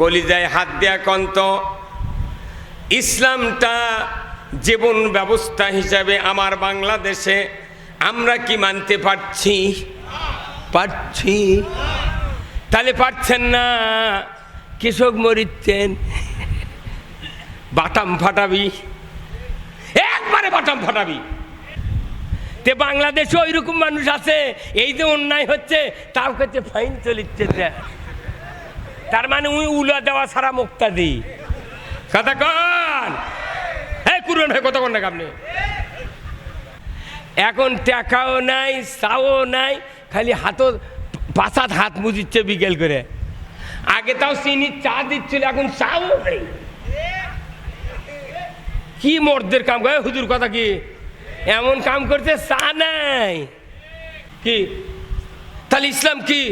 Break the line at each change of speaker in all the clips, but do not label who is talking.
কলিজায় হাত দেয়া কন্ত। ইসলামটা জীবন ব্যবস্থা হিসাবে আমার বাংলাদেশে আমরা কি মানতে পারছি? পারছি। তাহলে পারছেন না। কৃষক মরিচ্ছেন বাটাম ফাটাবি। একবারে বাটাম ফাটাবি। তে বাংলাদেশে ওই রকম মানুষ আছে, এই যে অন্যায় হচ্ছে, তাও কাছে ফাইন চলিচ্ছে। তার মানে উই উলা দেওয়া ছাড়া মুক্তা দি কথা কন। হ্যাঁ কুরন হয়ে কথা কন না আপনি এখন টাকাও নাই চাও নাই, খালি হাতও পাশাত হাত মুজিচ্ছে বিকেল করে। আগে তাও চিনি, চা দিচ্ছিল, এখন চাও নেই। কি মর্দের কাম করে হুজুর, কথা কি? এমন কাম করছে, চা নাই। কি? তাহলে ইসলাম কি?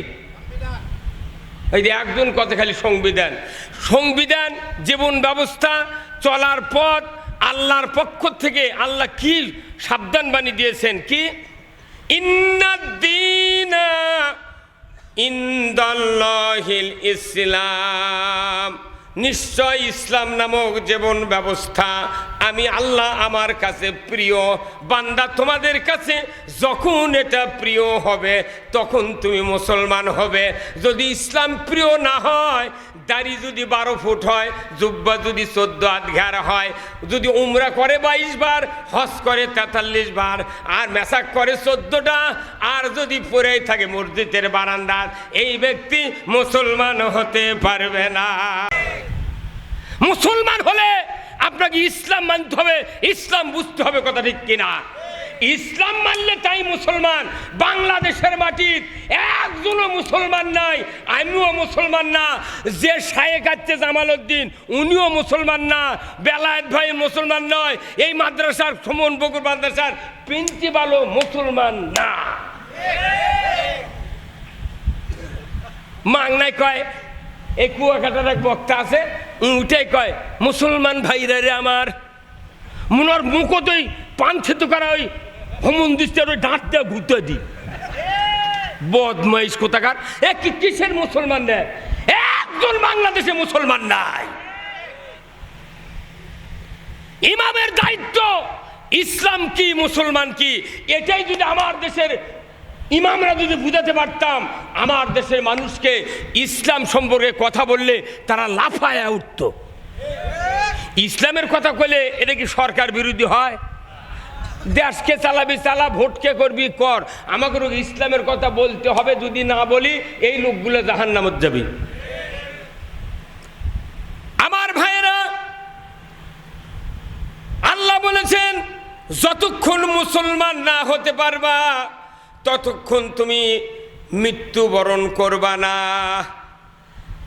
এই যে একজন কথা খালি সংবিধান। সংবিধান, জীবন ব্যবস্থা, চলার পথ, আল্লাহর পক্ষ থেকে আল্লাহ কি সাবধান বাণী দিয়েছেন? কি? ইন্দাল্লাহিল ইসলাম। নিশ্চয় ইসলাম নামক জীবন ব্যবস্থা আমি আল্লাহ আমার কাছে প্রিয়। বান্দা তোমাদের কাছে যখন এটা প্রিয় হবে, তখন তুমি মুসলমান হবে। যদি ইসলাম প্রিয় না হয় দাড়ি যদি বারো ফুট হয়, জুব্বা যদি চোদ্দ হাত ঘের হয়, যদি উমরা করে বাইশ বার, হজ করে তেতাল্লিশ বার, আর মেসাক করে চোদ্দটা, আর যদি পড়েই থাকে মসজিদের বারান্দার, এই ব্যক্তি মুসলমান হতে পারবে না। মুসলমান হলে আপনাকে ইসলাম মানতে হবে, ইসলাম বুঝতে হবে কথা ঠিক কিনা। ইসলাম মানলে তাই মুসলমান। বাংলাদেশের মাটির একজনও মুসলমান নাই, আমিও মুসলমান না। যে শায়েক আছে জামাল উদ্দিন উনিও মুসলমান না। বেলায়েত ভাই মুসলমান নয়, এই মাদ্রাসার সুমন বকুর মাদ্রাসার প্রিন্সিপালও মুসলমান না। মাংনায় কয় এই কুয়াকাটার এক বক্তা আছে, উঠে কয়, মুসলমান ভাইরা রে আমার, মুনার মুখতই পান খেতে করা ওই হোমন্দিস্তের ওই দাঁত দিয়ে ঘুরতে দি। বদমাইশ কোথাকার? এ কি কিসের মুসলমান রে? একজন বাংলাদেশে মুসলমান নাই। ইমামের দায়িত্ব, ইসলাম কি, মুসলমান কি? এটাই যদি আমার দেশের ইমামরা যদি বুঝাতে পারতাম, আমার দেশের মানুষকে ইসলাম সম্পর্কে কথা বললে তারা লাফায় উঠত। ইসলামের কথা কইলে এটা কি সরকার বিরোধী হয়? দেশকে চালাবি, চালা, ভোটকে করবি, কর। আমাকে ইসলামের কথা বলতে হবে, যদি না বলি, এই লোকগুলো জাহান নামত যাবি। আমার ভাইয়েরা, আল্লাহ বলেছেন, যতক্ষণ মুসলমান না হতে পারবা, ততক্ষণ তুমি মৃত্যুবরণ করবা না।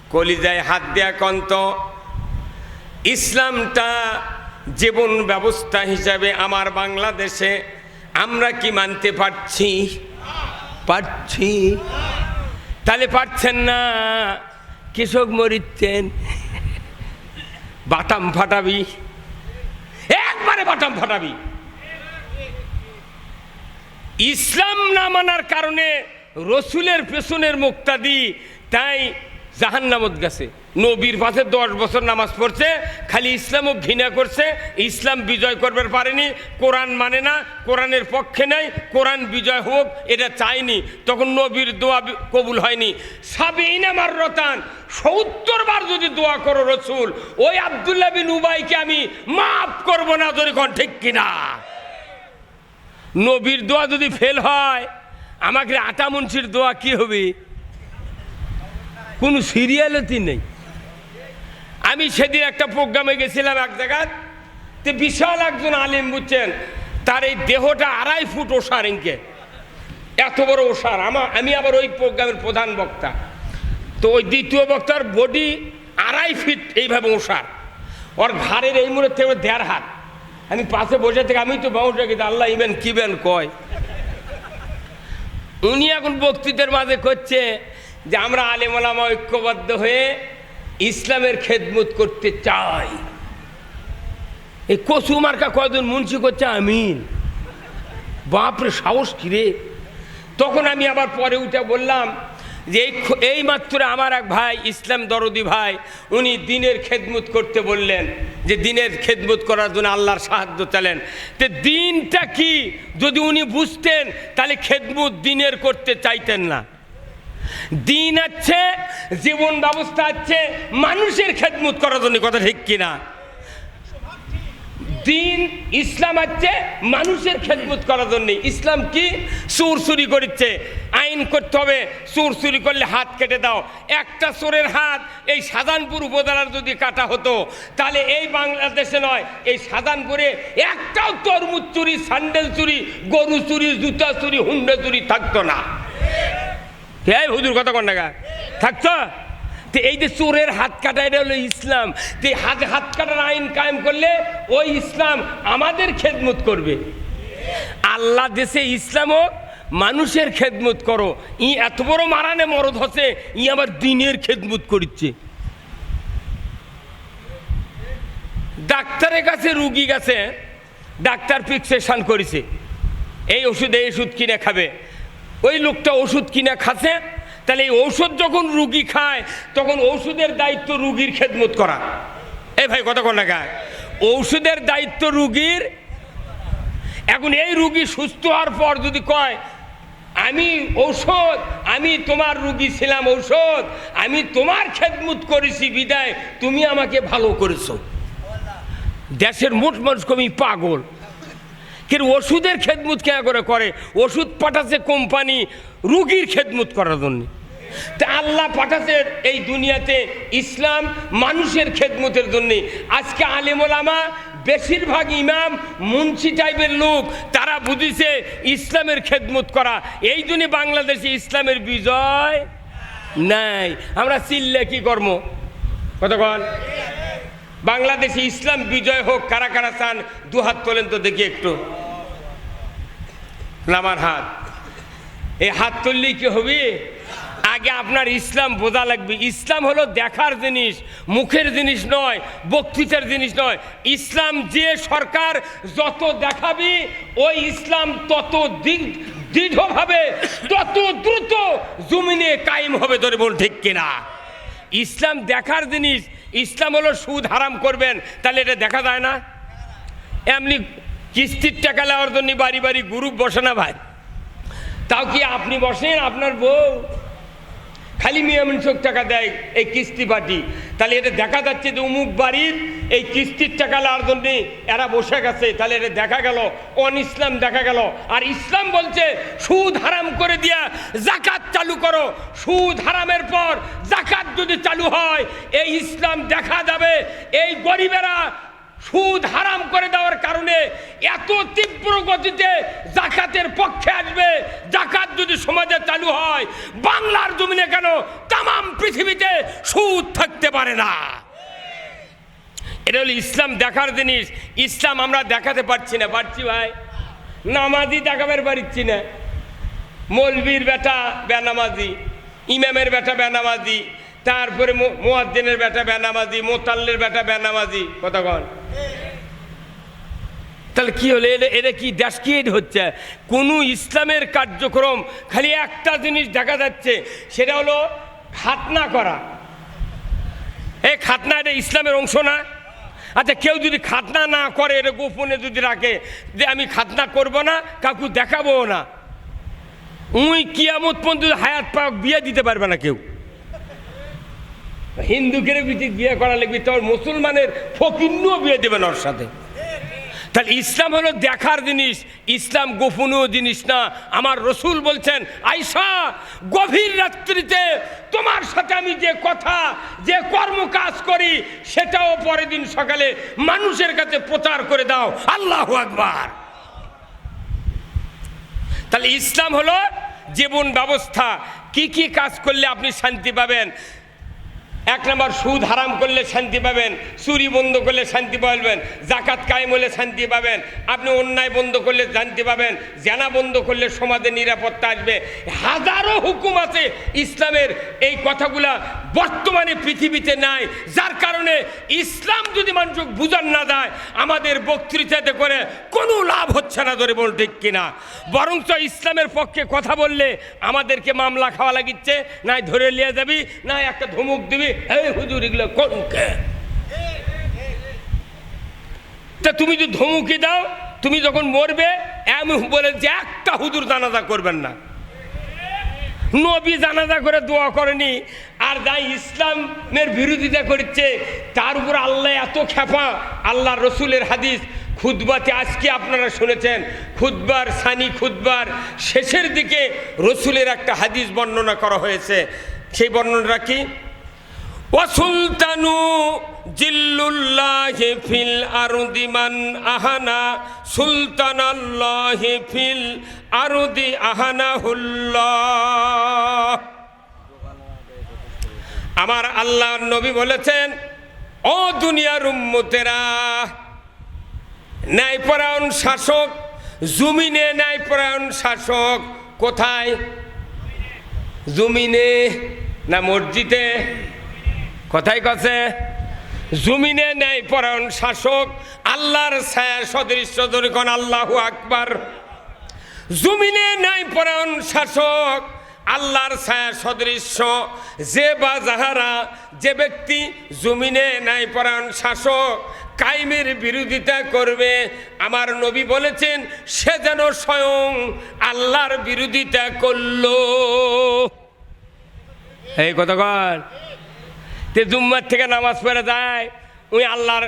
কলিজায় হাত দেয়া কন্ত। ইসলামটা জীবন ব্যবস্থা হিসাবে আমার বাংলাদেশে আমরা কি মানতে পারছি? পারছি। তাহলে পারছেন না। কৃষক মরিচ্ছেন। বাটাম ফাটাবি। একবারে বাটাম ফাটাবি। ইসলাম না মানার কারণে রসুলের পেছনের মুক্তাদি, তাই জাহান্নামত গেছে। নবীর পাশে দশ বছর নামাজ পড়ছে, খালি ইসলামও ঘৃণা করছে, ইসলাম বিজয় করবার পারেনি, কোরআন মানে না, কোরআনের পক্ষে নাই, কোরআন বিজয় হোক, এটা চাইনি। তখন নবীর দোয়া কবুল হয়নি। সাবিন আমার রতান সত্তর বার যদি দোয়া করো রসুল, ওই আবদুল্লাহ বিন উবাইকে আমি মাফ করব না, যদি কোন ঠিক কিনা। নবীর দোয়া যদি ফেল হয়, আমাকে আটা মুন্সির দোয়া কি হবে? কোনো সিরিয়ালতি নেই। আমি সেদিন একটা প্রোগ্রামে গেছিলাম এক জায়গায়, তো বিশাল একজন আলিম বুঝছেন, তার এই দেহটা আড়াই ফুট ওষার ইনকে এত বড় ওষার। আমার আমি আবার ওই প্রোগ্রামের প্রধান বক্তা। তো ওই দ্বিতীয় বক্তার বডি আড়াই ফিট এইভাবে ওষার। ওর ঘাড়ের এই মুহূর্তে থেকে দেড় হাত। আমি পাশে বসে থেকে আমি তো বাউন্ডারি কিন্তু আল্লাহ ইবেন কিবেন কয়। উনি এখন বক্তৃতার মাঝে করছে যে আমরা আলেমলামা ঐক্যবদ্ধ হয়ে ইসলামের খেদমত করতে চাই। এই কচু মার্কা কয়জন মুন্সি করছে? আমিন। বাপরে, সাহস কিরে তখন আমি আবার পরে উঠে বললাম যে এই এই মাত্র আমার এক ভাই, ইসলাম দরদি ভাই, উনি দিনের খেদমত করতে বললেন যে দিনের খেদমত করার জন্য আল্লাহর সাহায্য চালেন। তো দিনটা কি? যদি উনি বুঝতেন, তাহলে খেদমত দিনের করতে চাইতেন না। দিন আছে, জীবন ব্যবস্থা আছে, মানুষের খেদমত করার জন্য কথা ঠিক কিনা? দিন ইসলাম আছে, মানুষের খেদমত করার জন্য। ইসলাম কি? চোর চুরি করছে। আইন করতে হবে চোর চুরি করলে হাত কেটে দাও। একটা চোরের হাত এই সাজানপুর উপজেলার যদি কাটা হতো, তাহলে এই বাংলাদেশে নয়, এই সাজানপুরে একটাও তরমুজ চুরি, স্যান্ডেল চুরি, গরু চুরি, জুতা চুরি, হুন্ডা চুরি থাকতো না। কে হুজুর, কথা কন টাকা থাকতো তো। এই যে চোরের হাত কাটা, এটা হলো ইসলাম। তো হাত হাত কাটার আইন কায়েম করলে ওই ইসলাম আমাদের খেদমত করবে। আল্লাহ দেশে ইসলাম হোক, মানুষের খেদমত করো। ই এত বড় মারানে মরদ হচ্ছে, ই আবার দিনের খেদমত করছে ডাক্তারের কাছে রুগী গেছে, ডাক্তার ফিক্সেশন করেছে। এই ওষুধ এই ওষুধ কিনে খাবে। ওই লোকটা ওষুধ কিনে খাচ্ছে, তাহলে এই ঔষধ যখন রুগী খায়, তখন ওষুধের দায়িত্ব রুগীর খেদমত করা। এই ভাই কত কোন টাকা ঔষধের দায়িত্ব রুগীর, এখন এই রুগী সুস্থ হওয়ার পর যদি কয়, আমি ঔষধ, আমি তোমার রুগী ছিলাম ঔষধ, আমি তোমার খেদমত করেছি বিদায়, তুমি আমাকে ভালো করেছ। দেশের মোট মানুষ কমি পাগল। কিন্তু ওষুধের খেদমত কেন করে করে? ওষুধ পাঠাচ্ছে কোম্পানি, রুগীর খেদমুত করার জন্য। তা আল্লাহ পাঠাচ্ছে এই দুনিয়াতে ইসলাম মানুষের খেদমতের জন্যে। আজকে আলেমোলামা, বেশিরভাগ ইমাম মুন্সি টাইপের লোক, তারা বুঝিছে ইসলামের খেদমত করা। এই জন্যে বাংলাদেশে ইসলামের বিজয় নাই। আমরা চিল্লে কি কর্ম কতক্ষণ বাংলাদেশে ইসলাম বিজয় হোক, কারা কারা চান দু হাত তোলেন তো দেখি একটু। আমার হাত। এই হাত তুললেই কি হবে? আগে আপনার ইসলাম বোঝা লাগবে। ইসলাম হলো দেখার জিনিস, মুখের জিনিস নয়, বক্তৃতার জিনিস নয়। ইসলাম যে সরকার যত দেখাবি, ওই ইসলাম তত দৃঢ়ভাবে, তত দ্রুত জমিনে কায়েম হবে ধরে বল ঠিক কিনা। ইসলাম দেখার জিনিস ইসলাম হলো সুদ হারাম করবেন, তাহলে এটা দেখা যায় না? এমনি কিস্তির টাকা নেওয়ার জন্য বাড়ি বাড়ি গ্রুপ বসে না ভাই? তাও কি আপনি বসেন আপনার বউ? খালি মিয়ামিনসক টাকা দেয়, এই কিস্তি পার্টি তাহলে এটা দেখা যাচ্ছে যে অমুক বাড়ির এই কিস্তির টাকা নেওয়ার জন্য এরা বসে গেছে। তাহলে এটা দেখা গেল, অন ইসলাম দেখা গেল। আর ইসলাম বলছে, সুদ হারাম করে দিয়া জাকাত চালু করো। সুদ হারামের পর জাকাত যদি চালু হয়, এই ইসলাম দেখা যাবে। এই গরিবেরা সুদ হারাম করে দেওয়ার কারণে এত তীব্র গতিতে জাকাতের পক্ষে আসবে। জাকাত যদি সমাজে চালু হয়, বাংলার জমিনে কেন তাম পৃথিবীতে সুদ থাকতে পারে না? এটা হলো ইসলাম দেখার জিনিস। ইসলাম আমরা দেখাতে পারছি না। পারছি ভাই? নামাজি দেখাবার পারছি না। মৌলবীর বেটা বেনামাজি, ইমামের বেটা বেনামাজি তারপরে মোয়াদ্দিনের বেটা বেনামাজি, মোতাল্লের বেটা বেনামাজি কতক্ষণ তাহলে কি হলো? এটা এটা কি এটা হচ্ছে? কোনো ইসলামের কার্যক্রম খালি একটা জিনিস দেখা যাচ্ছে, সেটা হলো খাতনা করা। এই খাতনা এটা ইসলামের অংশ না। আচ্ছা কেউ যদি খাতনা না করে, এটা গোপনে যদি রাখে, যে আমি খাতনা করব না কাকু দেখাবো না। উই কিয়ামত পর্যন্ত হায়াত পাক বিয়ে দিতে পারবে না কেউ। হিন্দুকে বিয়ে করা লাগবে, তোর মুসলমানের ফকিন্নও বিয়ে দেবে না ওর সাথে। তাহলে ইসলাম হলো দেখার জিনিস, ইসলাম গোপনীয় জিনিস না। আমার রসুল বলছেন আয়সা গভীর রাত্রিতে তোমার সাথে আমি যে কথা, যে কর্ম কাজ করি, সেটাও পরের দিন সকালে মানুষের কাছে প্রচার করে দাও। আল্লাহ আকবার। তাহলে ইসলাম হলো জীবন ব্যবস্থা। কি কি কাজ করলে আপনি শান্তি পাবেন? এক নম্বর সুদ হারাম করলে শান্তি পাবেন, চুরি বন্ধ করলে শান্তি পাবেন জাকাত কায়েম হলে শান্তি পাবেন, আপনি অন্যায় বন্ধ করলে শান্তি পাবেন, জানা বন্ধ করলে সমাজে নিরাপত্তা আসবে। হাজারো হুকুম আছে ইসলামের, এই কথাগুলা বর্তমানে পৃথিবীতে নাই, যার কারণে ইসলাম যদি মানুষ বুঝান না যায় আমাদের বক্তৃতাতে করে কোনো লাভ হচ্ছে না ধরে বল ঠিক কিনা। বরঞ্চ ইসলামের পক্ষে কথা বললে আমাদেরকে মামলা খাওয়া লাগিচ্ছে, নাই ধরে নিয়ে যাবি না একটা ধমক দিবি এই হুজুর, এগুলো তা তুমি যদি ধমকি দাও, তুমি যখন মরবে এমন বলে যে একটা হুজুর জানাজা করবেন না। নবী জানাজা করে দোয়া করেনি, আর যাই ইসলামের বিরোধিতা করছে, তার উপর আল্লাহ এত খেপা আল্লাহ রসুলের হাদিস। খুদবাতে আজকে আপনারা শুনেছেন খুদবার সানি খুদবার শেষের দিকে রসুলের একটা হাদিস বর্ণনা করা হয়েছে। সেই বর্ণনাটা কি? ওয়াসুলতানু জিল্লুল্লাহি ফিল আরদি মান আহানা, সুলতানাল্লাহি ফিল আরদি আহানাহুল্লাহ। আমার আল্লাহ নবী বলেছেন, ও দুনিয়ার উম্মতেরা, ন্যায়পরায়ণ শাসক, জমিনে ন্যায়পরায়ণ শাসক কোথায়? জমিনে না মসজিদে? কথাই কাছে? জমিনে ন্যায় পরায়ণ শাসক, আল্লাহর ছায়া সদৃশ্য দরিকন আল্লাহ আকবার। জমিনে ন্যায় পরায়ণ শাসক, আল্লাহর ছায়া সদৃশ্য, যে বা যাহারা, যে ব্যক্তি জমিনে ন্যায় পরায়ণ শাসক কাইমের বিরোধিতা করবে। আমার নবী বলেছেন, সে যেন স্বয়ং আল্লাহর বিরোধিতা করল। এই কতক্ষণ তে জুম্মার থেকে নামাজ পড়ে যায়, ওই আল্লাহর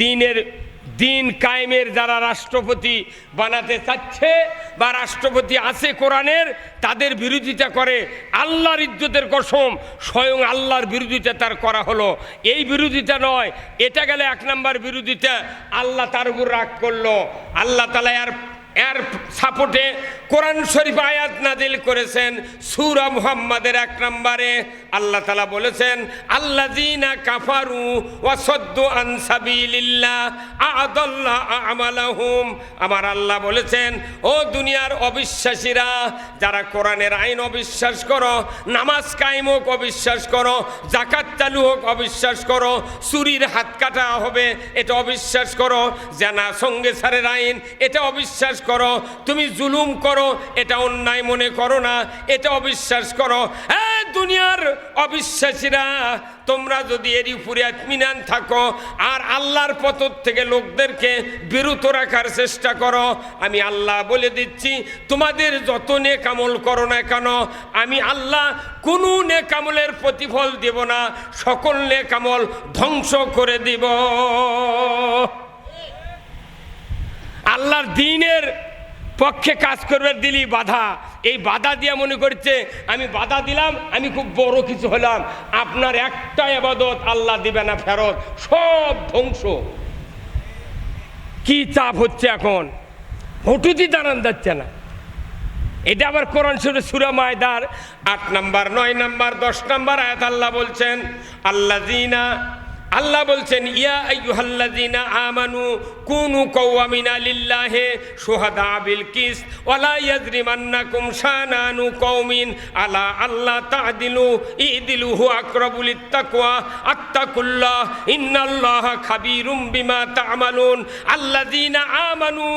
দিনের দিন কায়েমের যারা রাষ্ট্রপতি বানাতে চাচ্ছে বা রাষ্ট্রপতি আছে কোরআনের, তাদের বিরোধিতা করে আল্লাহর ইজ্জতের কসম স্বয়ং আল্লাহর বিরোধিতা তার করা হলো। এই বিরোধিতা নয়, এটা গেলে এক নম্বর বিরোধিতা, আল্লাহ তার উপর রাগ করল। আল্লাহ তালা এর এর সাপোর্টে কোরআন শরীফ আয়াত নাজিল করেছেন, সুরা মুহাম্মাদের এক নম্বরে। আল্লাহ তালা বলেছেন আল্লাহ জিনা কাফারু ওয়াসদ্দ আনসাবিল্লাহ আদল্লাহ আমালাহুম। আমার আল্লাহ বলেছেন, ও দুনিয়ার অবিশ্বাসীরা, যারা কোরআনের আইন অবিশ্বাস করো, নামাজ কায়েম হোক অবিশ্বাস করো জাকাত চালু হোক অবিশ্বাস করো, চুরির হাত কাটা হবে, এটা অবিশ্বাস করো, জানা সঙ্গে সারের আইন, এটা অবিশ্বাস করো, তুমি জুলুম করো, এটা অন্যায় মনে করো না, এটা অবিশ্বাস করো। হ্যাঁ দুনিয়ার অবিশ্বাসীরা, তোমরা যদি এর উপরে আত্মিনান থাকো, আর আল্লাহর পথর থেকে লোকদেরকে বিরত রাখার চেষ্টা করো, আমি আল্লাহ বলে দিচ্ছি, তোমাদের যত নেকামল করো না কেন, আমি আল্লাহ কোনো নেকামলের প্রতিফল দেব না, সকল নেকামল ধ্বংস করে দিব। আল্লাহর দিনের পক্ষে কাজ করবে দিলি বাধা। এই বাধা দিয়ে মনে করছে, আমি বাধা দিলাম, আমি খুব বড় কিছু হলাম। আপনার একটা আবাদত, আল্লাহ দিবে না ফেরত। সব ধ্বংস। কি চাপ হচ্ছে এখন? হটুতি দাঁড়ান যাচ্ছে না। এটা আবার কোরআন শরীফ সুরা মায়দার আট নাম্বার, নয় নাম্বার, দশ নাম্বার আয়াত আল্লাহ বলছেন আল্লাহ জিনা আল্লাহ বলছেন, ইয়া আইয়ুহাল্লাযিনা আমানু কুনু কওয়ামিনা লিল্লাহি শুহাদা বিল কিস ওয়ালা ইয়াজরিমান্নাকুম শানানু কওমিন আলা আল্লাহ তা'দিলু ইদিলু হুয়া আকরাবু লিত্তাকওয়া আত্তাকুল্লাহ ইন্নাল্লাহা খাবীরুম বিমা তা'মালুন আল্লাযিনা আমানু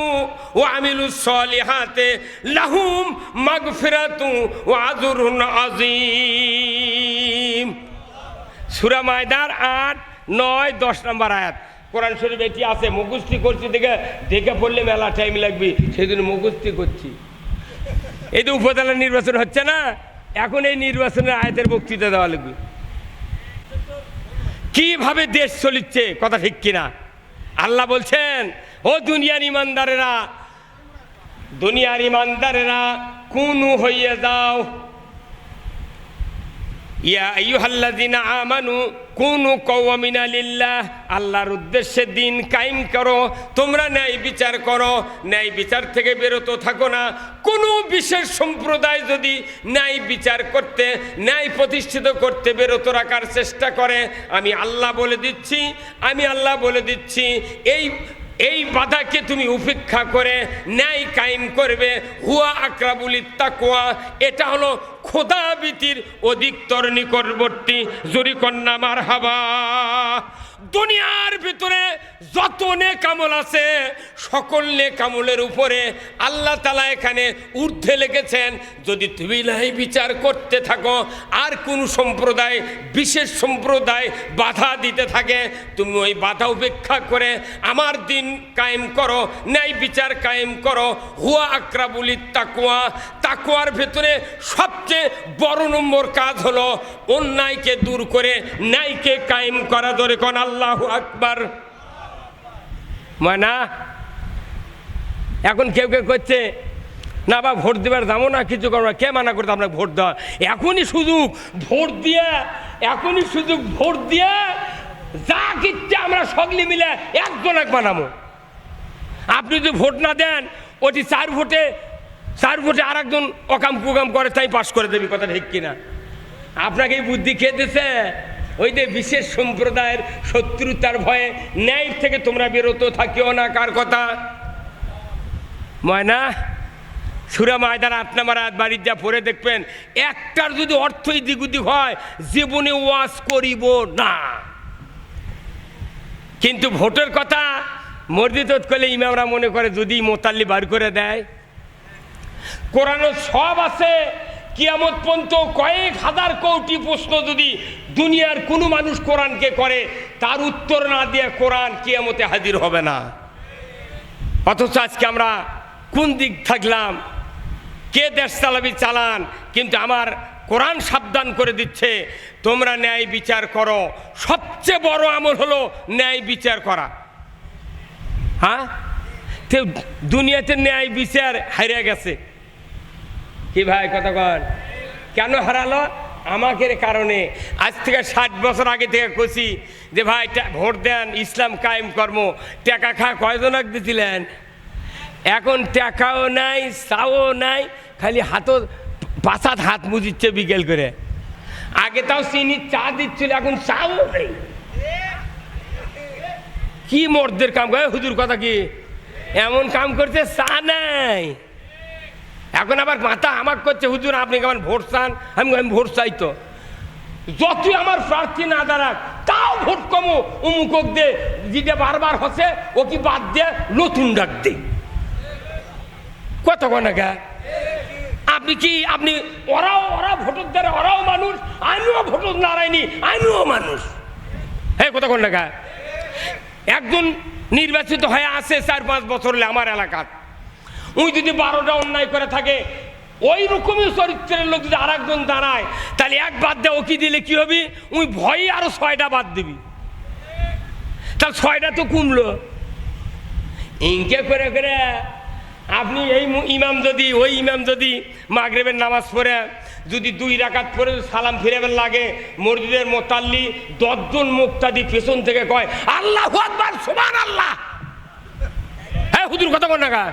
ওয়া আমিলুস সলিহাতি লাহুম মাগফিরাতু ওয়া আজরুন আযীম। সুরা মায়দার আট নয়, দশ নম্বর আয়াত। কোরআন শরীফ এটি আছে? মুখস্থি করছি দেখে দেখে পড়লে মেলা টাইম লাগবে। সেদিন মুখস্থি করছি। এই তো উপজেলা নির্বাচন হচ্ছে না, এখন এই নির্বাচনের আয়াতের বক্তৃতা দেওয়া লাগবে। কীভাবে দেশ চলিচ্ছে? কথা ঠিক কিনা? আল্লাহ বলছেন, ও দুনিয়ার ইমানদারেরা দুনিয়ার ইমানদারেরা, কুনু হইয়ে যাও ইয়া আইয়ুহাল্লাযিনা আমানু কুনু কওয়ামিনা লিল্লাহ। আল্লাহর উদ্দেশ্যে দিন কায়েম করো, তোমরা ন্যায় বিচার করো, ন্যায় বিচার থেকে বেরোতো থাকো না। কোনো বিশেষ সম্প্রদায় যদি ন্যায় বিচার করতে, ন্যায় প্রতিষ্ঠিত করতে বেরোতো রাখার চেষ্টা করে, আমি আল্লাহ বলে দিচ্ছি, আমি আল্লাহ বলে দিচ্ছি, এই এই বাধাকে তুমি উপেক্ষা করে ন্যায় কায়েম করবে। হুয়া আক্রাবুলি তাকুয়া এটা হলো খোদাবিতির অধিকতর নিকটবর্তী। জুরি কন্যা মার হাবা দুনিয়ার ভিতরে যত নেকামল আছে, সকল নেকামলের উপরে আল্লাহ তালা এখানে ঊর্ধ্বে লেগেছেন। যদি তুমি নাই বিচার করতে থাকো, আর কোন সম্প্রদায়, বিশেষ সম্প্রদায় বাধা দিতে থাকে, তুমি ওই বাধা উপেক্ষা করে আমার দিন কায়েম করো, ন্যায় বিচার কায়েম করো। হুয়া আকরাবুলি তাকুয়া তাকুয়ার ভেতরে সবচেয়ে বড় নম্বর কাজ হলো অন্যায়কে দূর করে ন্যায়কে কায়েম করা। ধরে কোন আল্লাহ আকবার। ময়না, এখন কেউ কেউ করছে না বা ভোট দেবার যাব না, কিছু করব কে মানা করতে আপনাকে ভোট দেওয়া? এখনই সুযোগ, ভোট দিয়ে, এখনই সুযোগ, ভোট দিয়ে যা কিচ্ছে আমরা সকলে মিলে একজন এক বানাবো। আপনি যদি ভোট না দেন, ওটি চার ভোটে চার ভোটে আর একজন অকাম কুকাম করে, তাই পাশ করে দেবে, কথা ঠিক কিনা? আপনাকে বুদ্ধি খেয়ে দিছে? ওই যে বিশেষ সম্প্রদায়ের শত্রুতার ভয়ে ন্যায় থেকে তোমরা বিরত থাকিও না, কার কথা? ময়না, সুরা মায়দান আট নাম্বার বাড়ির যা পড়ে দেখবেন, একটার যদি অর্থই দিগুদি হয়, জীবনে ওয়াজ করিব না। কিন্তু ভোটের কথা মসজিদ করলে ইমামরা মনে করে, যদি মোতাল্লি বার করে দেয় কোরআনে সব আছে। কিয়ামত পর্যন্ত কয়েক হাজার কোটি প্রশ্ন যদি দুনিয়ার কোনো মানুষ কোরআনকে করে, তার উত্তর না দিয়ে কোরআন কিয়ামতে হাজির হবে না। অথচ আজকে আমরা কোন দিক থাকলাম, কে দেশ চালাবি চালান, কিন্তু আমার কোরআন সাবধান করে দিচ্ছে, তোমরা ন্যায় বিচার করো। সবচেয়ে বড় আমল হলো ন্যায় বিচার করা। হ্যাঁ? দুনিয়াতে ন্যায় বিচার হারিয়ে গেছে। কি ভাই কর কেন? হারালো? আমাকে কারণে। আজ থেকে ষাট বছর আগে থেকে কছি যে ভাই ভোট দেন, ইসলাম কায়েম কর্ম। টাকা খা কয়জন দিছিলেন? এখন টাকাও নাই চাও নাই, খালি হাতও পাশাত হাত মুজিচ্ছে বিকেল করে। আগে তাও চিনি, চা দিচ্ছিল, এখন চাও নেই। কি মর্দের কাম? করে হুজুর কথা কি? এমন কাম করছে, চা নাই। এখন আবার মাথা আমাক করছে, হুজুর, আপনি কেমন ভোট চান? আমি আমি ভোট চাই তো। যতই আমার প্রার্থী না দাঁড়াক, তাও ভোট কমো। উমুকক দে, যেটা বারবার হচ্ছে ও কি বাদ দে, নতুন ডাক দে। কত গা আপনি কি, আপনি, ওরাও, ওরা ভোটের দ্বারা, ওরাও মানুষ, আমিও ভোটর নারায়ণী, আমিও মানুষ। হ্যাঁ কত টাকা একজন নির্বাচিত হয়ে আসে চার পাঁচ বছর আমার এলাকার। উই যদি বারোটা অন্যায় করে থাকে, ওই রকমই চরিত্রের লোক যদি আর একজন দাঁড়ায়, তাহলে এক বাদ দেয় ও কি দিলে কি হবে? উই ভয়ে আরও ছয়টা বাদ দিবি। তাহলে ছয়টা তো কমলো। ইনকে করে করে আপনি এই ইমাম যদি, ওই ইমাম যদি মাগরেবের নামাজ পড়ে, যদি দুই রাকাত পরে সালাম ফিরেবেন লাগে, মসজিদের মোতাল্লি দশজন মুক্তাদি পেছন থেকে কয়, আল্লাহ সুবহান আল্লাহ হ্যাঁ হুদুর কথা বল না কা?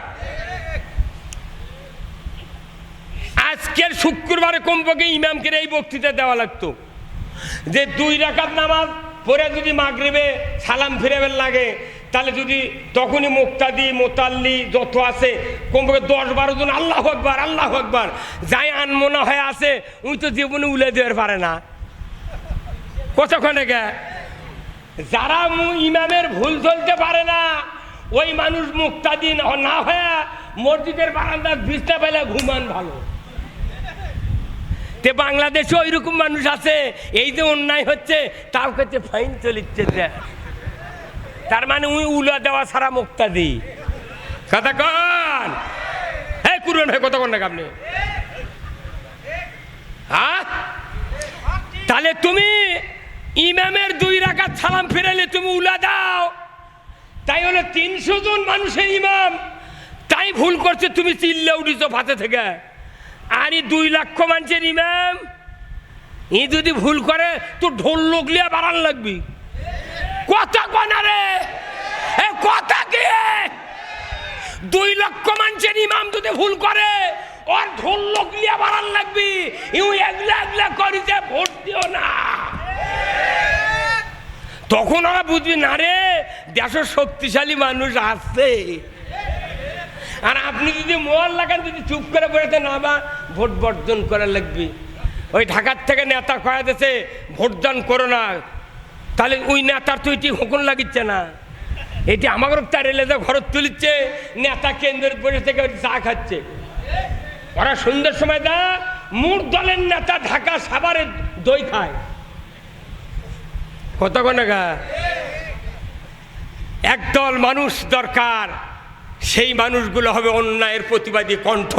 আজকের শুক্রবারে কমপক্ষে ইমামকে এই বক্তৃতা দেওয়া লাগতো। যে দুই রাকাত নামাজ পরে যদি মাগরিবে সালাম ফিরেবেন লাগে, তাহলে যদি তখনই মুক্তাদি, মোতাল্লি যত আছে কমপক্ষে দশ বারো জন, আল্লাহ আকবার আল্লাহ আকবার, যাই আনমনা হয়ে আছে, উনি তো জীবনে উলে দেওয়ার পারে না। কতক্ষণে গে যারা ইমামের ভুল চলতে পারে না, ওই মানুষ মুক্তাদি না- না হয়ে মসজিদের বারান্দার বিছনা পেলে ঘুমান ভালো। তে বাংলাদেশে ওই রকম মানুষ আছে, এই যে অন্যায় হচ্ছে, তাও কাছে ফাইন চলিচ্ছে। তার মানে উই উলা দেওয়া ছাড়া মুক্তা দি কথা কন। হ্যাঁ কুরন হয়ে কথা কন না আপনি হ্যাঁ? তাহলে তুমি ইমামের দুই রাকাত সালাম ফিরালে তুমি উলা দাও। তাই হলো তিনশো জন মানুষের ইমাম। তাই ভুল করছে, তুমি চিল্লে উঠিছো ফাতে থেকে। আর দুই লক্ষ মানুষের ইমাম ই যদি ভুল করে, তো ঢোল লগলিয়া বাড়ান লাগবি। কথা কনা রে। কথা কি? দুই লক্ষ মানুষের ইমাম যদি ভুল করে, ওর ঢোল লগলিয়া বাড়ান লাগবি। ইউ একলা একলা করিতে ভোট দিও না। তখন ওরা বুঝবি, না রে দেশের শক্তিশালী মানুষ আছে। আর আপনি যদি মোয়াল লাগান, যদি চুপ করে বসে না বা ভোট বর্জন করা লাগবে। ওই ঢাকার থেকে নেতা কয়া দিয়েছে ভোটদান করো না। তাহলে ওই নেতার তো এটি হুকুন লাগিচ্ছে না। এটি আমাকে তার এলে তো ঘর তুলিচ্ছে, নেতা কেন্দ্রের বসে থেকে চা খাচ্ছে। ওরা সন্ধ্যের সময় দা মূর দলের নেতা ঢাকা সাভারে দই খায়। কত গা একদল মানুষ দরকার। সেই মানুষগুলো হবে অন্যায়ের প্রতিবাদী কণ্ঠ।